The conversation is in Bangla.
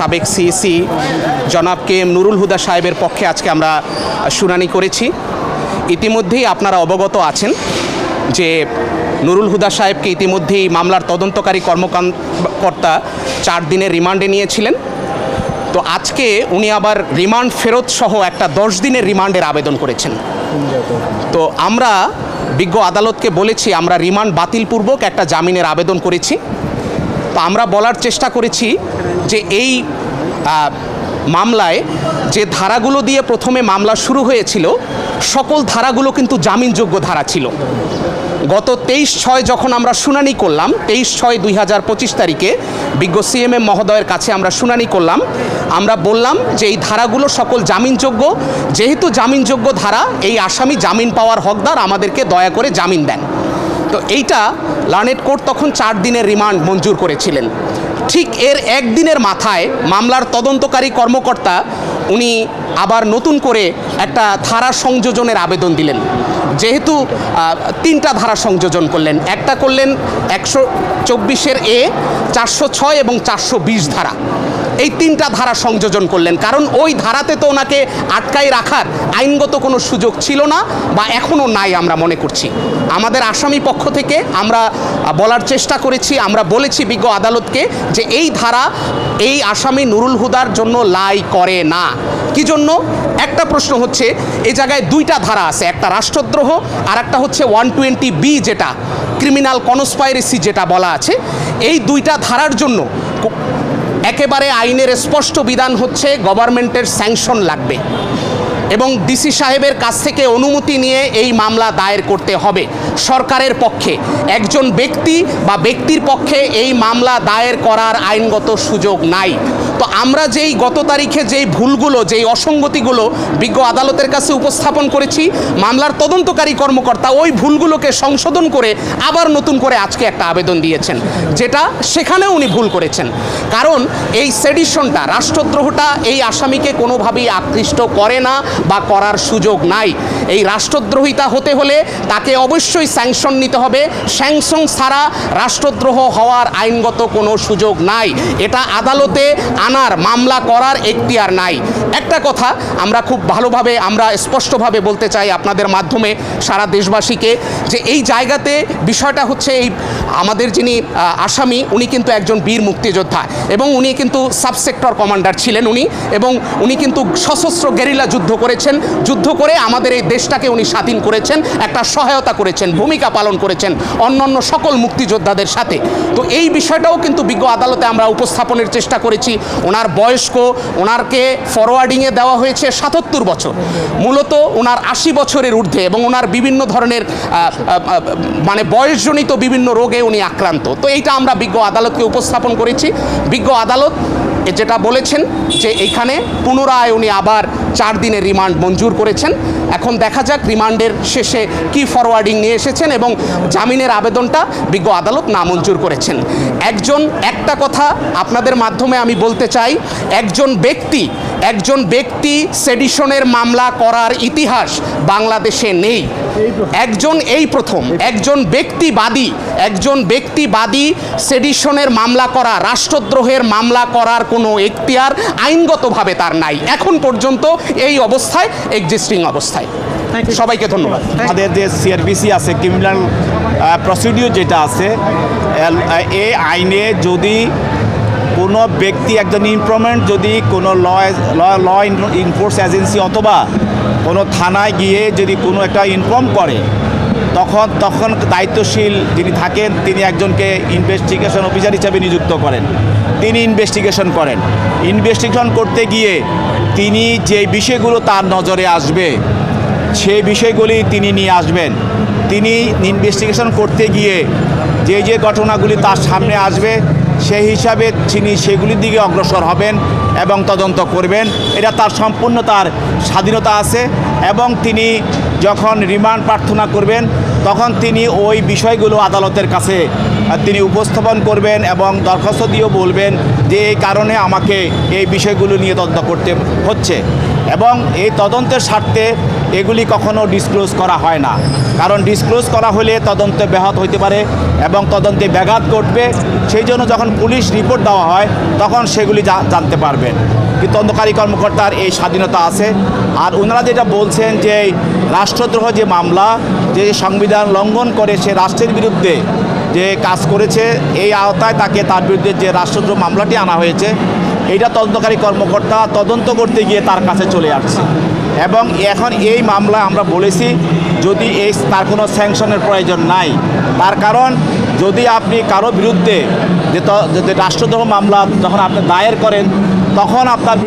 সাবেক সিএসি জনাব কে এম নুরুল হুদা সাহেবের পক্ষে আজকে আমরা শুনানি করেছি। ইতিমধ্যেই আপনারা অবগত আছেন যে নুরুল হুদা সাহেবকে ইতিমধ্যেই মামলার তদন্তকারী কর্মকর্তা চার দিনের রিমান্ডে নিয়েছিলেন। তো আজকে উনি আবার রিমান্ড ফেরত সহ একটা দশ দিনের রিমান্ডের আবেদন করেছেন। তো আমরা বিজ্ঞ আদালতকে বলেছি, আমরা রিমান্ড বাতিলপূর্বক একটা জামিনের আবেদন করেছি। তো আমরা বলার চেষ্টা করেছি যে এই মামলায় যে ধারাগুলো দিয়ে প্রথমে মামলা শুরু হয়েছিল, সকল ধারাগুলো কিন্তু জামিনযোগ্য ধারা ছিল। গত তেইশ ছয় যখন আমরা শুনানি করলাম, তেইশ ছয় দুই হাজার পঁচিশ তারিখে বিজ্ঞ সিএমএম মহোদয়ের কাছে আমরা শুনানি করলাম, আমরা বললাম যে এই ধারাগুলো সকল জামিনযোগ্য, যেহেতু জামিনযোগ্য ধারা, এই আসামি জামিন পাওয়ার হকদার আমাদেরকে দয়া করে জামিন দেন। তো এইটা লার্নেট কোর্ট তখন চার দিনের রিমান্ড মঞ্জুর করেছিলেন। ঠিক এর একদিনের মাথায় মামলার তদন্তকারী কর্মকর্তা উনি আবার নতুন করে একটা ধারা সংযোজনের আবেদন দিলেন। যেহেতু তিনটা ধারা সংযোজন করলেন। একটা করলেন একশো চব্বিশের এ, চারশো ছয় এবং চারশো বিশ ধারা। এই তিনটা ধারা সংযোজন করলেন। কারণ ওই ধারাতে তো ওনাকে আটকায় রাখার আইনগত কোনো সুযোগ ছিল না বা এখনও নাই আমরা মনে করছি। আমাদের আসামি পক্ষ থেকে আমরা বলার চেষ্টা করেছি, আমরা বলেছি বিজ্ঞ আদালতকে যে এই ধারা এই আসামি নুরুল হুদার জন্য লাই করে না। কি জন্য? একটা প্রশ্ন হচ্ছে এই জায়গায় দুইটা ধারা আছে, একটা রাষ্ট্রদ্রোহ আর একটা হচ্ছে ওয়ান টোয়েন্টি বি যেটা, ক্রিমিনাল কনস্পাইরেসি যেটা বলা আছে। এই দুইটা ধারার জন্য একেবারে আইনের স্পষ্ট বিধান হচ্ছে গভর্নমেন্টের স্যাংশন লাগবে। এবং ডিসি সাহেবের কাছ থেকে অনুমতি নিয়ে এই মামলা দায়ের করতে হবে। সরকারের পক্ষে। একজন ব্যক্তি বা ব্যক্তির পক্ষে এই মামলা দায়ের করার আইনগত সুযোগ নাই। তো আমরা যেই গত তারিখে যেই ভুলগুলো, যেই অসঙ্গতিগুলো বিজ্ঞ আদালতের কাছে উপস্থাপন করেছি, মামলার তদন্তকারী কর্মকর্তা ওই ভুলগুলোকে সংশোধন করে আবার নতুন করে আজকে একটা আবেদন দিয়েছেন, যেটা সেখানেও উনি ভুল করেছেন। কারণ এই সেডিশনটা রাষ্ট্রদ্রোহটা এই আসামিকে কোনোভাবেই আকৃষ্ট করে না বা করার সুযোগ নাই। এই রাষ্ট্রদ্রোহিতা হতে হলে তাকে অবশ্যই স্যাংশন নিতে হবে। স্যাংশন ছাড়া রাষ্ট্রদ্রোহ হওয়ার আইনগত কোনো সুযোগ নাই। এটা আদালতে আনার, মামলা করার এখতিয়ার নাই। একটা কথা আমরা খুব ভালোভাবে আমরা স্পষ্টভাবে বলতে চাই আপনাদের মাধ্যমে সারা দেশবাসীকে যে এই জায়গাতে বিষয়টা হচ্ছে এই আমাদের যিনি আসামি, উনি কিন্তু একজন বীর মুক্তিযোদ্ধা এবং উনি কিন্তু সাবসেক্টর কমান্ডার ছিলেন উনি এবং উনি কিন্তু সশস্ত্র গেরিলা যুদ্ধ করেছেন, যুদ্ধ করে আমাদের এই দেশটাকে উনি স্বাধীন করেছেন, একটা সহায়তা করেছেন, ভূমিকা পালন করেছেন অন্যান্য সকল মুক্তিযোদ্ধাদের সাথে। তো এই বিষয়টাও কিন্তু বিজ্ঞ আদালতে আমরা উপস্থাপনের চেষ্টা করেছি। ওনার বয়স্ক, ওনারকে ফরওয়ার্ডিংয়ে দেওয়া হয়েছে সাতাত্তর বছর। মূলত ওনার আশি বছরের ঊর্ধ্বে এবং ওনার বিভিন্ন ধরনের মানে বয়সজনিত বিভিন্ন রোগে উনি আক্রান্ত। তো এইটা আমরা বিজ্ঞ আদালতকে উপস্থাপন করেছি। বিজ্ঞ আদালত যেটা বলেছেন যে এখানে পুনরায় উনি আবার চার দিনের রিমান্ড মঞ্জুর করেছেন। এখন দেখা যাক রিমান্ডের শেষে কি ফরওয়ার্ডিং নিয়ে এসেছেন এবং জামিনের আবেদনটা বিজ্ঞ আদালত নামঞ্জুর করেছেন। একজন, একটা কথা আপনাদের মাধ্যমে আমি বলতে চাই, একজন ব্যক্তি একজন ব্যক্তি সেডিশনের মামলা করার ইতিহাস বাংলাদেশে নেই। একজন এই প্রথম একজন ব্যক্তিবাদী একজন ব্যক্তিবাদী সেডিশনের মামলা করা রাষ্ট্রদ্রোহের মামলা করার কোনো এখতিয়ার আইনগতভাবে তার নাই। এখন পর্যন্ত এই অবস্থায় এক্সিস্টিং অবস্থায়। সবাইকে ধন্যবাদ। আমাদের যে সিআরপিসি আছে ক্রিমিনাল প্রসিডিউর যেটা আছে এ আইনে যদি কোনো ব্যক্তি একজন ইনফরমেন্ট যদি কোনো ল ল ইনফোর্স এজেন্সি অথবা কোনো থানায় গিয়ে যদি কোনো একটা ইনফর্ম করে, তখন তখন দায়িত্বশীল যিনি থাকেন, তিনি একজনকে ইনভেস্টিগেশন অফিসার হিসাবে নিযুক্ত করেন। তিনি ইনভেস্টিগেশন করেন। ইনভেস্টিগেশন করতে গিয়ে তিনি যে বিষয়গুলো তার নজরে আসবে সেই বিষয়গুলি তিনি নিয়ে আসবেন। তিনি ইনভেস্টিগেশন করতে গিয়ে যে যে ঘটনাগুলি তার সামনে আসবে সেই হিসাবে তিনি সেগুলির দিকে অগ্রসর হবেন এবং তদন্ত করবেন। এটা তার সম্পূর্ণ তার স্বাধীনতা আছে এবং তিনি যখন রিমান্ড প্রার্থনা করবেন, তখন তিনি ওই বিষয়গুলো আদালতের কাছে তিনি উপস্থাপন করবেন এবং দরখাস্ত দিয়েও বলবেন যে এই কারণে আমাকে এই বিষয়গুলো নিয়ে তদন্ত করতে হচ্ছে। এবং এই তদন্তের স্বার্থে এগুলি কখনো ডিসক্লোজ করা হয় না। কারণ ডিসক্লোজ করা হলে তদন্তে ব্যাহত হইতে পারে এবং তদন্তে ব্যাঘাত ঘটবে। সেই জন্য যখন পুলিশ রিপোর্ট দেওয়া হয়, তখন সেগুলি জানতে পারবেন। তদন্তকারী কর্মকর্তার এই স্বাধীনতা আছে। আর ওনারা যেটা বলছেন যে এই রাষ্ট্রদ্রোহ যে মামলা, যে সংবিধান লঙ্ঘন করে সে রাষ্ট্রের বিরুদ্ধে যে কাজ করেছে, এই আওতায় তাকে তার বিরুদ্ধে যে রাষ্ট্রদ্রোহ মামলাটি আনা হয়েছে, এইটা তদন্তকারী কর্মকর্তা তদন্ত করতে গিয়ে তার কাছে চলে আসছে। এবং এখন এই মামলা আমরা বলেছি, যদি এই তার কোনো স্যাংশনের প্রয়োজন নাই, তার কারণ যদি আপনি কারও বিরুদ্ধে যে রাষ্ট্রদ্রোহ মামলা যখন আপনি দায়ের করেন, তখন আপনার